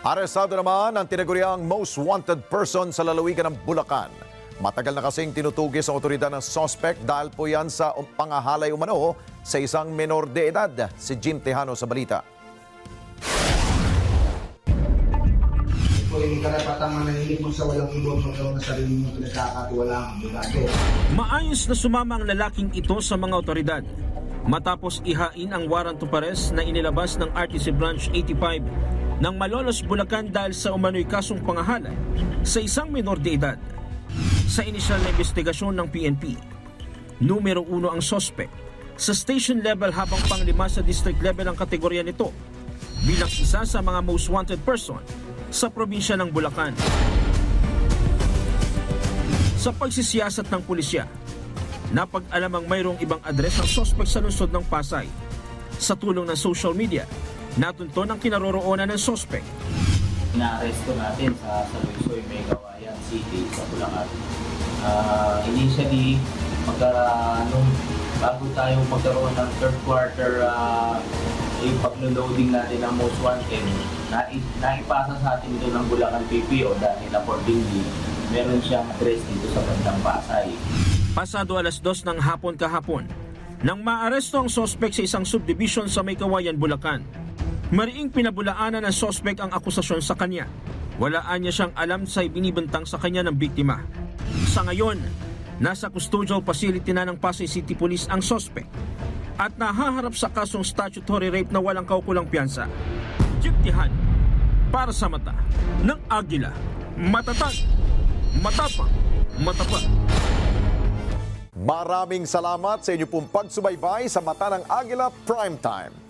Arestado naman ang tinaguriang most wanted person sa lalawigan ng Bulacan. Matagal na kasing tinutugis ang otoridad ng suspect dahil po yan sa um- pangahalay umano sa isang menor de edad. Si Jim Tejano sa balita. po yung karapatang manahimik mo sa walang ibon magkaroon ng sarili mo pinagkakatiwalaan. Maayos na sumama ang lalaking ito sa mga otoridad matapos ihain ang warrant of arrest na inilabas ng RTC Branch 85 ng Malolos, Bulacan dahil sa umano'y kasong pangahala sa isang menor de edad. Sa inisyal na investigasyon ng PNP, numero uno ang sospek sa station level habang panglima sa district level ang kategorya nito bilang isa sa mga most wanted person sa probinsya ng Bulacan. Sa pagsisiyasat ng pulisya, napag-alamang mayroong ibang address ang sospek sa lungsod ng Pasay. Sa tulong ng social media, natunto ng kinaroroonan ng sospek. Inaaresto natin sa Salusoy, Megawayan City sa Bulacan. Ah, initially, magka, nung bago tayo magkaroon ng third quarter uh, yung paglo-loading natin ng most wanted, na, naipasa sa atin ito ng Bulacan PPO dahil accordingly, meron siyang address dito sa bandang Pasay. Pasado alas dos ng hapon kahapon, nang maaresto ang sospek sa isang subdivision sa Maykawayan, Bulacan. Mariing pinabulaanan ng sospek ang akusasyon sa kanya. Walaan niya siyang alam sa ibinibentang sa kanya ng biktima. Sa ngayon, nasa custodial facility na ng Pasay City Police ang sospek at nahaharap sa kasong statutory rape na walang kaukulang piyansa. Jimtihan para sa mata ng Agila. Matatag, matapang, matapat. Maraming salamat sa inyo pong pagsubaybay sa Mata ng Agila Primetime.